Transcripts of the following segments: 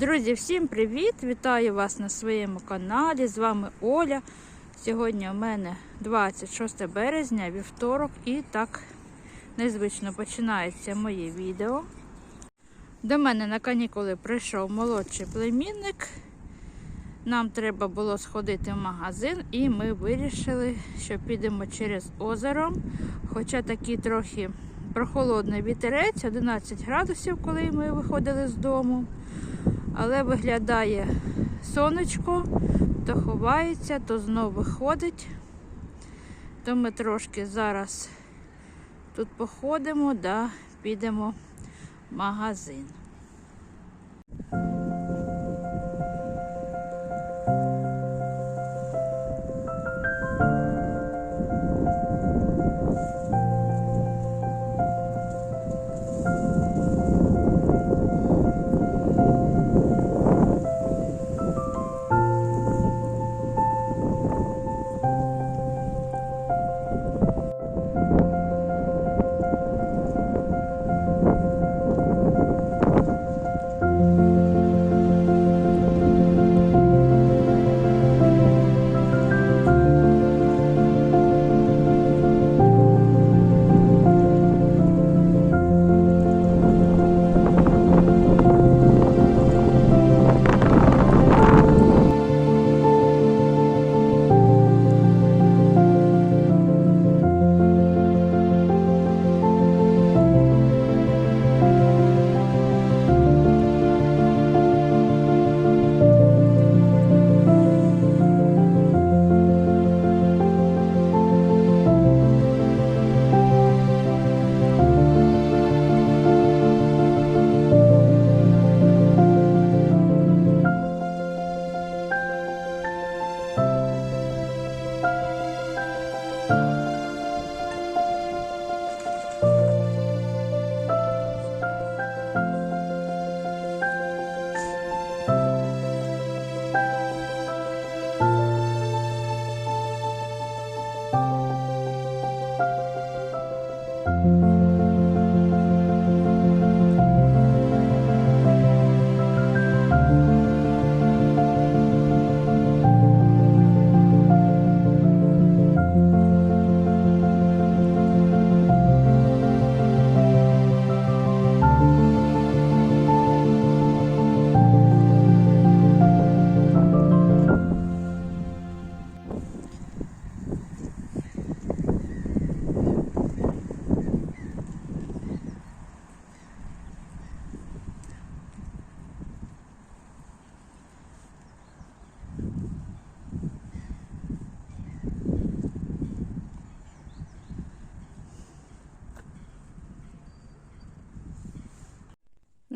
Друзі, всім привіт! Вітаю вас на своєму каналі. З вами Оля. Сьогодні у мене 26 березня, вівторок, і так незвично починається моє відео. До мене на канікули прийшов молодший племінник. Нам треба було сходити в магазин, і ми вирішили, що підемо через озеро. Хоча такий трохи прохолодний вітерець, 11 градусів, коли ми виходили з дому. Але виглядає сонечко, то ховається, то знову виходить. То ми трошки зараз тут походимо, да підемо в магазин.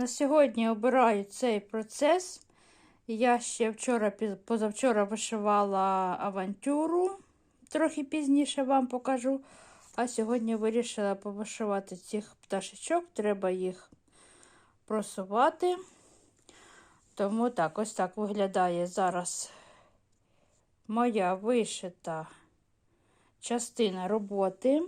На сьогодні обираю цей процес. Я ще вчора, позавчора вишивала авантюру, трохи пізніше вам покажу. А сьогодні вирішила повишивати цих пташечок, треба їх просувати. Тому так, ось так виглядає зараз моя вишита частина роботи.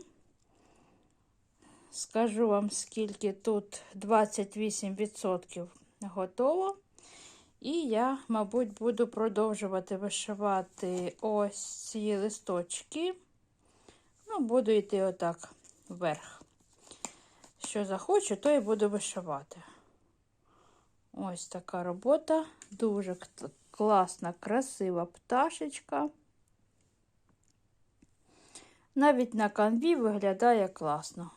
Скажу вам, скільки тут 28% готово. І я, мабуть, буду продовжувати вишивати ось ці листочки. Ну, буду йти отак вверх. Що захочу, то і буду вишивати. Ось така робота. Дуже класна, красива пташечка. Навіть на канві виглядає класно.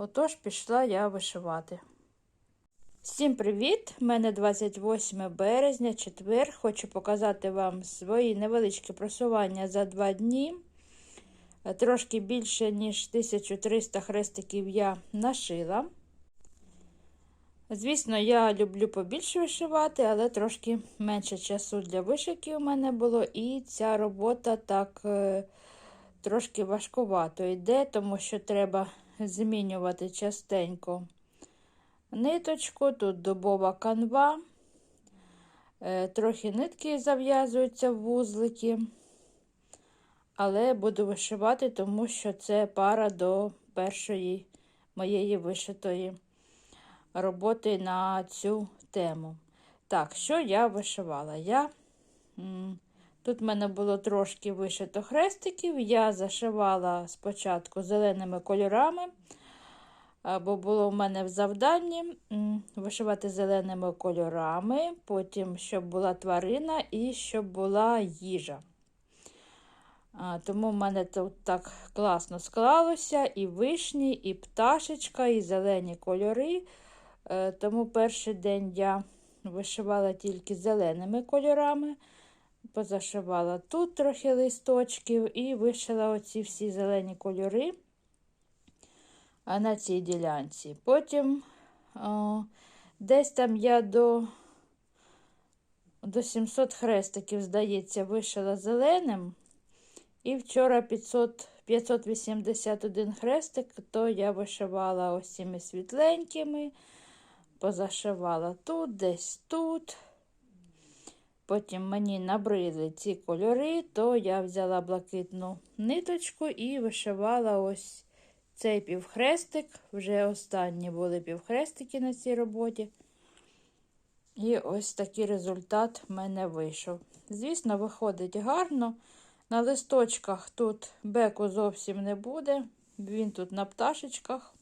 Отож, пішла я вишивати. Всім привіт! У мене 28 березня, четвер. Хочу показати вам свої невеличкі просування за два дні. Е, Трошки більше, ніж 1300 хрестиків я нашила. Звісно, я люблю побільше вишивати, але трошки менше часу для вишивки у мене було, і ця робота так е, трошки важкувато йде, тому що треба змінювати частенько ниточку, тут дубова канва, е, трохи нитки зав'язуються в вузлики, але буду вишивати, тому що це пара до першої моєї вишитої роботи на цю тему. Так, що я вишивала? Я... Тут в мене було трошки вишито хрестиків. Я зашивала спочатку зеленими кольорами, бо було в мене в завданні вишивати зеленими кольорами, потім, щоб була тварина і щоб була їжа. Тому в мене тут так класно склалося і вишні, і пташечка, і зелені кольори. Е, Тому перший день я вишивала тільки зеленими кольорами. Позашивала тут трохи листочків і вишила оці всі зелені кольори на цій ділянці. Потім о, десь там я до, до 700 хрестиків, здається, вишила зеленим. І вчора 500, 581 хрестик, то я вишивала ось цими світленькими, позашивала тут, десь тут. Потім мені набридли ці кольори, то я взяла блакитну ниточку і вишивала ось цей півхрестик. Вже останні були півхрестики на цій роботі. І ось такий результат в мене вийшов. Звісно, виходить гарно. На листочках тут беку зовсім не буде, він тут на пташечках.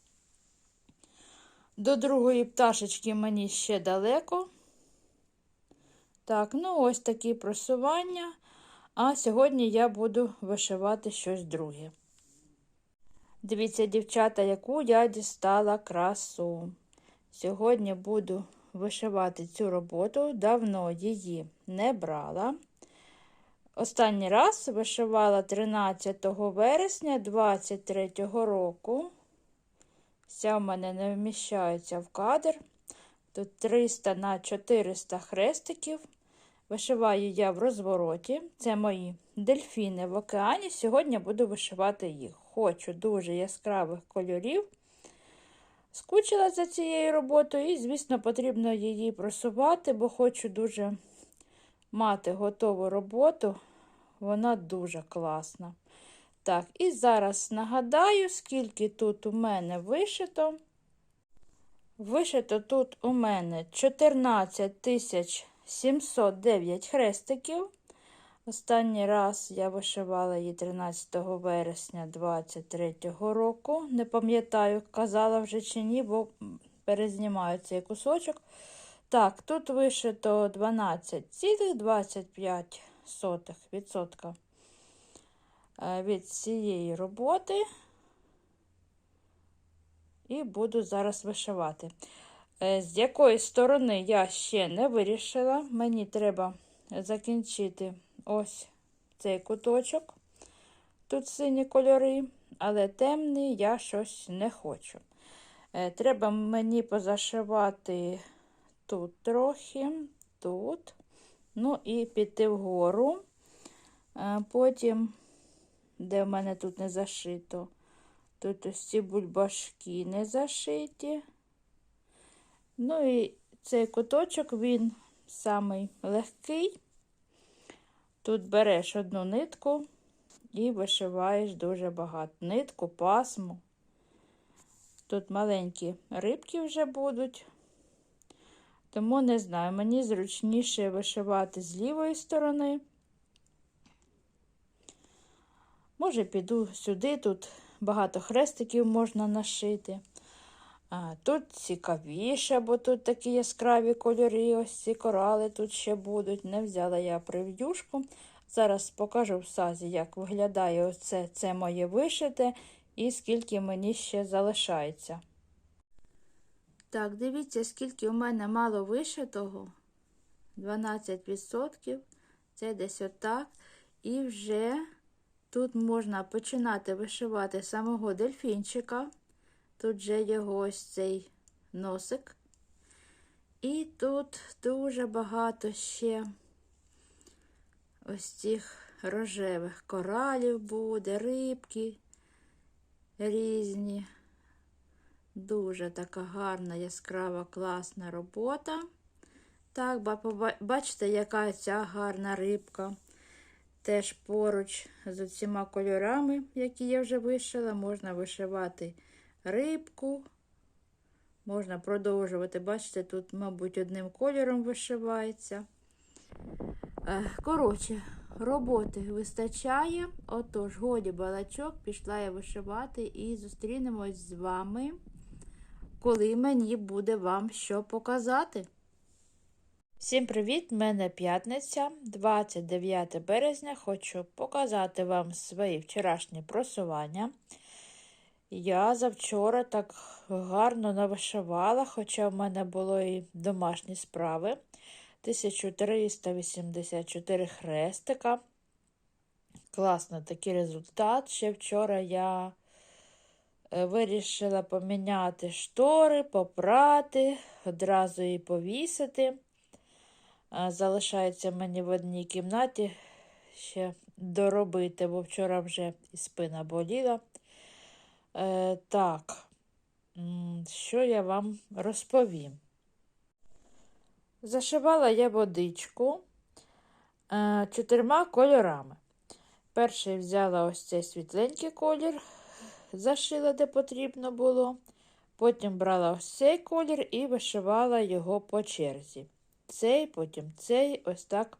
До другої пташечки мені ще далеко. Так, ну ось такі просування. А сьогодні я буду вишивати щось друге. Дивіться, дівчата, яку я дістала красу. Сьогодні буду вишивати цю роботу, давно її не брала. Останній раз вишивала 13 вересня 23 року. Вся в мене не вміщається в кадр. Тут 300 на 400 хрестиків. Вишиваю я в розвороті. Це мої дельфіни в океані. Сьогодні буду вишивати їх. Хочу дуже яскравих кольорів. Скучила за цією роботою, і, звісно, потрібно її просувати, бо хочу дуже мати готову роботу. Вона дуже класна. Так, і зараз нагадаю, скільки тут у мене вишито. Вишито тут у мене 14 709 хрестиків. Останній раз я вишивала її 13 вересня 23 року. Не пам'ятаю, казала вже чи ні, бо перезнімаю цей кусочок. Так, тут вишито 12,25% е, від цієї роботи. І буду зараз вишивати. Е, з якої сторони я ще не вирішила. Мені треба закінчити ось цей куточок. Тут сині кольори, але темний я щось не хочу. Е, треба мені позашивати тут трохи, тут, ну і піти вгору. Е, потім, де в мене тут не зашито, тут ось ці бульбашки не зашиті. Ну і цей куточок, він самий легкий. Тут береш одну нитку і вишиваєш дуже багато. Нитку, пасму. Тут маленькі рибки вже будуть. Тому не знаю, мені зручніше вишивати з лівої сторони. Може, піду сюди, тут багато хрестиків можна нашити. А, Тут цікавіше, бо тут такі яскраві кольори, ось ці корали тут ще будуть. Не взяла я прев'юшку. Зараз покажу в сазі, як виглядає оце, це моє вишите і скільки мені ще залишається. Так, дивіться, скільки у мене мало вишитого. 12%. Це десь отак. І вже тут можна починати вишивати самого дельфінчика. Тут же його ось цей носик. І тут дуже багато ще ось цих рожевих коралів буде, рибки різні. Дуже така гарна, яскрава, класна робота. Так, бачите, яка ця гарна рибка. Теж поруч з усіма кольорами, які я вже вишила, можна вишивати рибку, можна продовжувати. Бачите, тут, мабуть, одним кольором вишивається. Е, Коротше, роботи вистачає. Отож, годі балачок, пішла я вишивати і зустрінемось з вами, коли мені буде вам що показати. Всім привіт! Мене п'ятниця, 29 березня. Хочу показати вам свої вчорашні просування. Я завчора так гарно навишивала, хоча в мене було і домашні справи. 1384 хрестика. Класно такий результат. Ще вчора я е, вирішила поміняти штори, попрати, одразу і повісити. Е, Залишається мені в одній кімнаті ще доробити, бо вчора вже і спина боліла. Е, так, що я вам розповім? Зашивала я водичку е, чотирма кольорами. Перший взяла ось цей світленький колір, зашила, де потрібно було. Потім брала ось цей колір і вишивала його по черзі. Цей, потім цей, ось так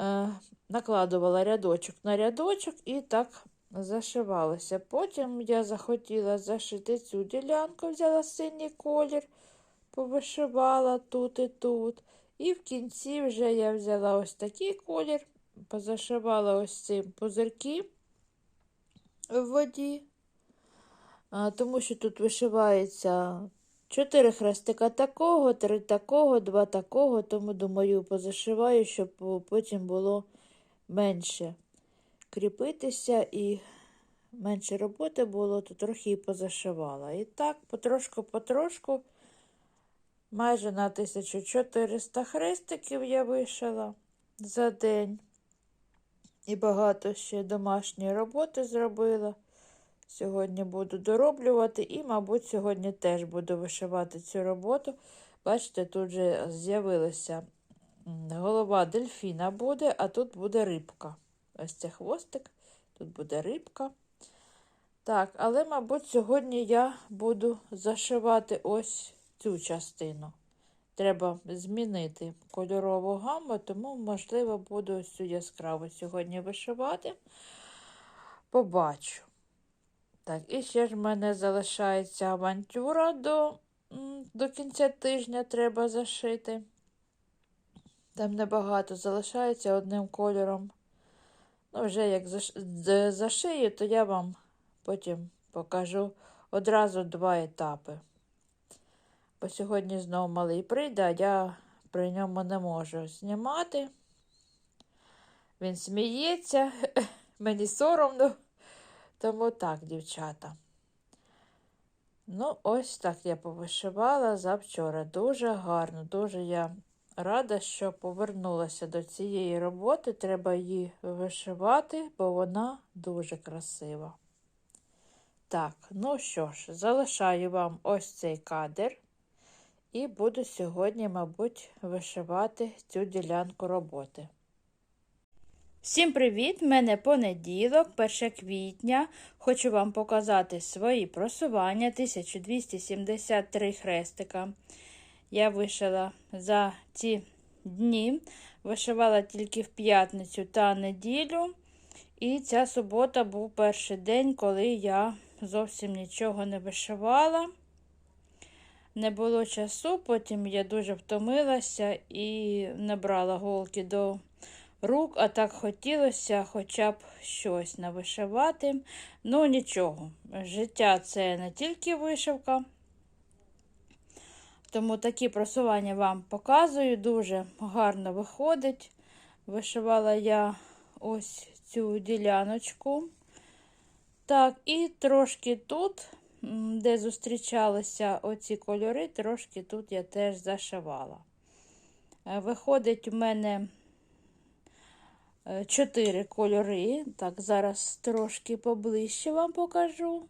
е, накладувала рядочок на рядочок і так зашивалася. Потім я захотіла зашити цю ділянку, взяла синій колір, повишивала тут і тут. І в кінці вже я взяла ось такий колір, позашивала ось цим пузирки в воді, тому що тут вишивається чотири хрестика такого, три такого, два такого, тому, думаю, позашиваю, щоб потім було менше кріпитися і менше роботи було, то трохи і позашивала. І так, потрошку-потрошку, майже на 1400 хрестиків я вишила за день. І багато ще домашньої роботи зробила. Сьогодні буду дороблювати і, мабуть, сьогодні теж буду вишивати цю роботу. Бачите, тут вже з'явилася голова дельфіна буде, а тут буде рибка. Ось це хвостик, тут буде рибка. Так, але, мабуть, сьогодні я буду зашивати ось цю частину. Треба змінити кольорову гамму, тому, можливо, буду ось цю яскраву сьогодні вишивати. Побачу. Так, і ще ж в мене залишається авантюра до, до кінця тижня треба зашити. Там небагато залишається одним кольором. Ну, вже як зашию, то я вам потім покажу одразу два етапи. Бо сьогодні знову малий прийде, а я при ньому не можу знімати. Він сміється, мені соромно. Тому так, дівчата. Ну, ось так я повишивала завчора. Дуже гарно, дуже я рада, що повернулася до цієї роботи. Треба її вишивати, бо вона дуже красива. Так, ну що ж, залишаю вам ось цей кадр. І буду сьогодні, мабуть, вишивати цю ділянку роботи. Всім привіт! Мене понеділок, 1 квітня. Хочу вам показати свої просування 1273 хрестика. Я вишила за ці дні, вишивала тільки в п'ятницю та неділю. І ця субота був перший день, коли я зовсім нічого не вишивала. Не було часу, потім я дуже втомилася і набрала голки до рук, а так хотілося хоча б щось навишивати. Ну, нічого. Життя це не тільки вишивка. Тому такі просування вам показую, дуже гарно виходить. Вишивала я ось цю діляночку. Так, і трошки тут, де зустрічалися оці кольори, трошки тут я теж зашивала. Е, виходить, у мене Е, чотири кольори. Так, зараз трошки поближче вам покажу.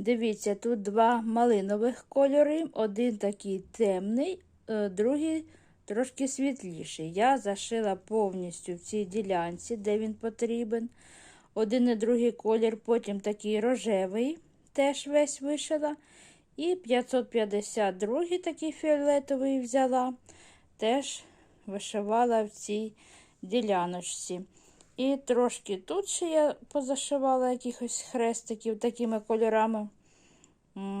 Дивіться, тут два малинових кольори, один такий темний, е, другий трошки світліший. Я зашила повністю в цій ділянці, де він потрібен. Один і другий колір, потім такий рожевий теж весь вишила. І 552 такий фіолетовий взяла, теж вишивала в цій діляночці. І трошки тут ще я позашивала якихось хрестиків такими кольорами,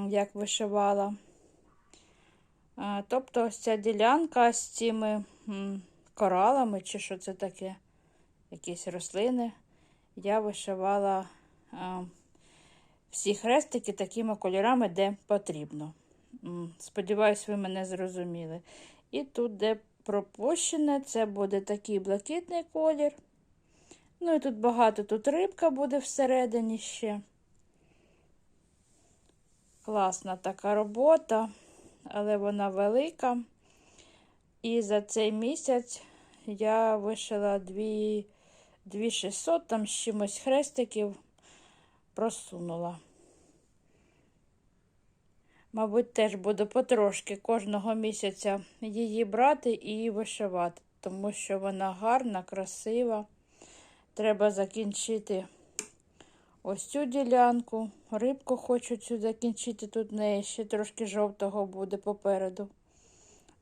як вишивала. Тобто ось ця ділянка з цими коралами, чи що це таке, якісь рослини, я вишивала всі хрестики такими кольорами, де потрібно. Сподіваюсь, ви мене зрозуміли. І тут, де пропущене, це буде такий блакитний колір. Ну і тут багато тут рибка буде всередині ще. Класна така робота, але вона велика. І за цей місяць я вишила 2600 там з чимось хрестиків просунула. Мабуть, теж буду потрошки кожного місяця її брати і вишивати, тому що вона гарна, красива. Треба закінчити ось цю ділянку. Рибку хочу цю закінчити, тут неї ще трошки жовтого буде попереду.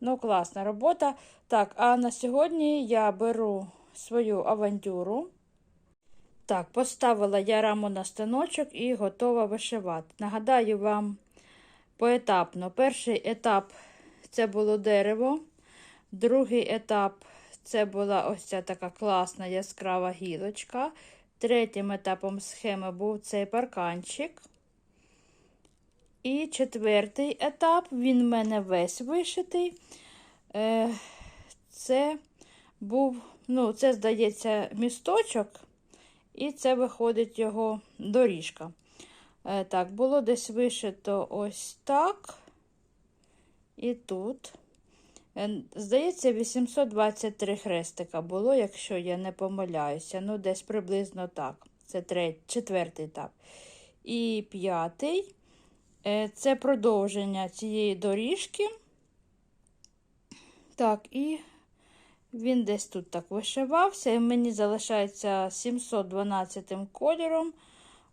Ну, класна робота. Так, а на сьогодні я беру свою авантюру. Так, поставила я раму на станочок і готова вишивати. Нагадаю вам поетапно. Перший етап це було дерево, другий етап це була ось ця така класна яскрава гілочка. Третім етапом схеми був цей парканчик. І четвертий етап, він в мене весь вишитий. Е, це був, ну, це, здається, місточок, і це виходить його доріжка. Е, так, було десь вишито ось так. І тут. Е, здається, 823 хрестика було, якщо я не помиляюся. Ну, десь приблизно так. Це третій, четвертий етап. І п'ятий е, це продовження цієї доріжки. Так, і він десь тут так вишивався. І мені залишається 712 кольором.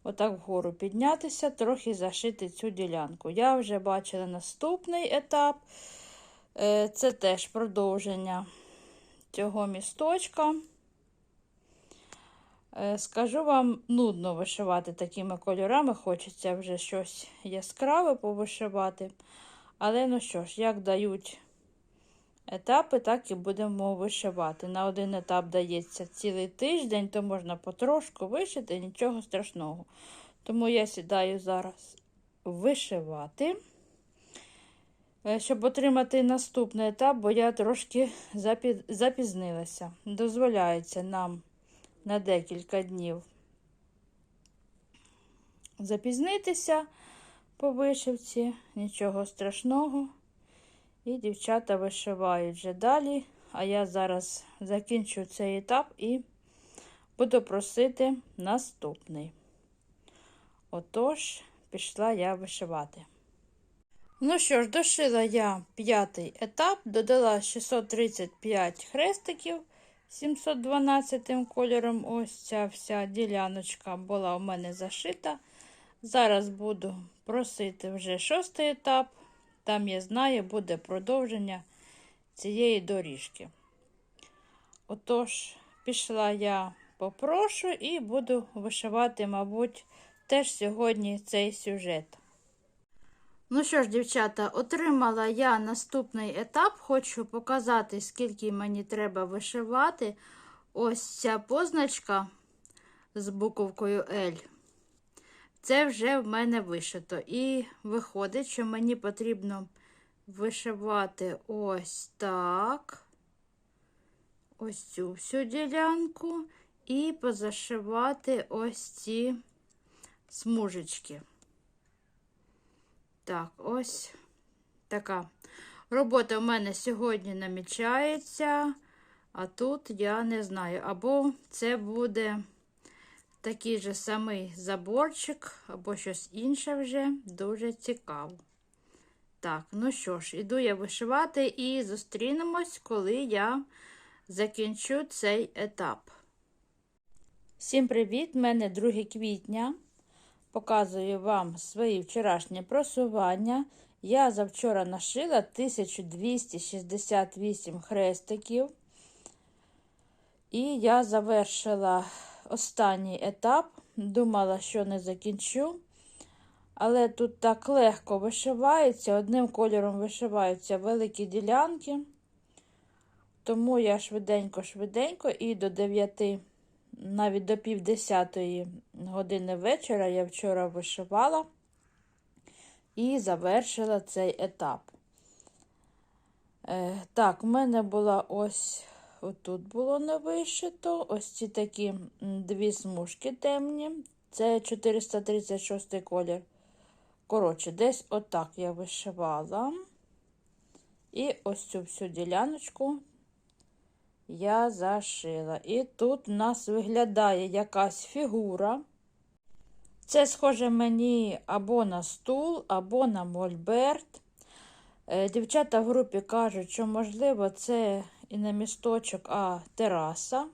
Отак вгору піднятися, трохи зашити цю ділянку. Я вже бачила наступний етап. Е, це теж продовження цього місточка. Е, скажу вам, нудно вишивати такими кольорами, хочеться вже щось яскраве повишивати. Але, ну що ж, як дають етапи, так і будемо вишивати. На один етап дається цілий тиждень, то можна потрошку вишити, нічого страшного. Тому я сідаю зараз вишивати. Е, щоб отримати наступний етап, бо я трошки запізнилася. Дозволяється нам на декілька днів запізнитися по вишивці, нічого страшного. І дівчата вишивають вже далі. А я зараз закінчу цей етап і буду просити наступний. Отож, пішла я вишивати. Ну що ж, дошила я п'ятий етап, додала 635 хрестиків 712 кольором. Ось ця вся діляночка була у мене зашита. Зараз буду просити вже шостий етап. Там, я знаю, буде продовження цієї доріжки. Отож, пішла я попрошу і буду вишивати, мабуть, теж сьогодні цей сюжет. Ну що ж, дівчата, отримала я наступний етап. Хочу показати, скільки мені треба вишивати. Ось ця позначка з буковкою L. Це вже в мене вишито. І виходить, що мені потрібно вишивати ось так. Ось цю всю ділянку, і позашивати ось ці смужечки. Так, ось така робота в мене сьогодні намічається, а тут я не знаю. Або це буде такий же самий заборчик, або щось інше вже дуже цікаво. Так, ну що ж, іду я вишивати і зустрінемось, коли я закінчу цей етап. Всім привіт! У мене 2 квітня. Показую вам свої вчорашні просування. Я завчора нашила 1268 хрестиків. І я завершила останній етап. Думала, що не закінчу. Але тут так легко вишивається. Одним кольором вишиваються великі ділянки. Тому я швиденько-швиденько і до 9, навіть до пів 10 години вечора я вчора вишивала і завершила цей етап. Е, так, в мене була ось, отут було не вишито, ось ці такі дві смужки темні. Це 436 колір. Коротше, десь отак я вишивала. І ось цю всю діляночку я зашила. І тут у нас виглядає якась фігура. Це схоже мені або на стул, або на мольберт. Е, Дівчата в групі кажуть, що, можливо, це і не місточок, а тераса.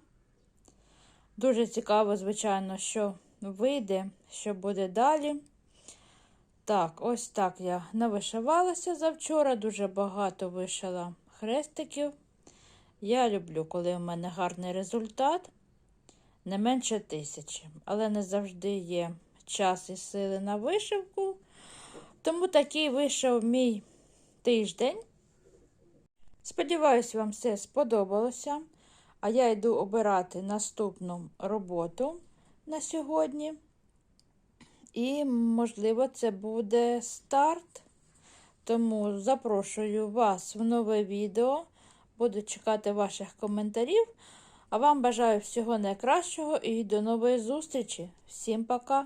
Дуже цікаво, звичайно, що вийде, що буде далі. Так, ось так я навишивалася завчора, дуже багато вишила хрестиків. Я люблю, коли в мене гарний результат, не менше тисячі, але не завжди є час і сили на вишивку. Тому такий вийшов мій тиждень. Сподіваюсь, вам все сподобалося. А я йду обирати наступну роботу на сьогодні. І, можливо, це буде старт. Тому запрошую вас в нове відео. Буду чекати ваших коментарів. А вам бажаю всього найкращого і до нової зустрічі. Всім пока!